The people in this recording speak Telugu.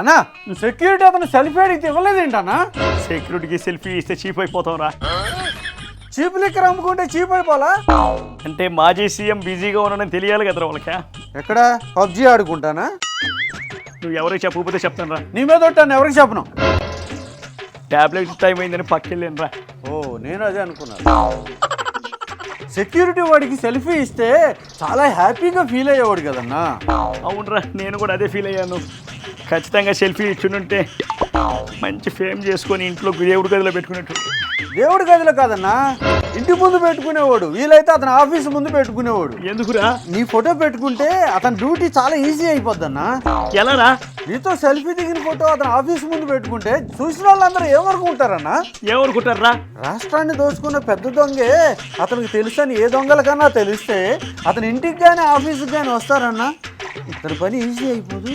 అన్నా సెక్యూరిటీ అతను సెల్ఫీ అడిగితే ఇవ్వలేదేంటన్నా సెక్యూరిటీకి సెల్ఫీ ఇస్తే చీప్ అయిపోతాం రా చీప్ లిక్కర్ అమ్ముకుంటే చీప్ అయిపోలా అంటే మాజీ సీఎం బిజీగా ఉన్నానని తెలియాలి కదరా వాళ్ళకి. ఎక్కడ? పబ్జీ ఆడుకుంటానా? నువ్వు ఎవరికి చెప్పకపోతే చెప్తాను రా నీ మీద ఒట్టాను ఎవరికి చెప్పను? ట్యాబ్లెట్ టైం అయిందని పక్కెళ్ళాను రా ఓ నేను అదే అనుకున్నాను. సెక్యూరిటీ వాడికి సెల్ఫీ ఇస్తే చాలా హ్యాపీగా ఫీల్ అయ్యేవాడు కదన్నా. అవునరా నేను కూడా అదే ఫీల్ అయ్యాను. ఖచ్చితంగా సెల్ఫీ ఇచ్చుంటే మంచి ఫేమ్ చేసుకొని ఇంట్లో దేవుడి గదిలో పెట్టుకున్నట్టు దేవుడి గదిలో కాదన్నా ఇంటి ముందు పెట్టుకునేవాడు. వీలైతే అతని ఆఫీస్ ముందు పెట్టుకునేవాడు. ఎందుకురా? నీ ఫోటో పెట్టుకుంటే అతని డ్యూటీ చాలా ఈజీ అయిపోద్దన్నా. ఎలారా? నీతో సెల్ఫీ దిగిన ఫోటో అతని ఆఫీస్ ముందు పెట్టుకుంటే చూసిన వాళ్ళందరూ ఏమనుకుంటారన్నా? ఏమనుకుంటారా రాష్ట్రాన్ని దోచుకున్న పెద్ద దొంగే అతనికి తెలుసని ఏ దొంగలకన్నా తెలిస్తే అతని ఇంటికి కానీ ఆఫీస్కి కానీ వస్తారన్నా? ఇతని పని ఈజీ అయిపోదు.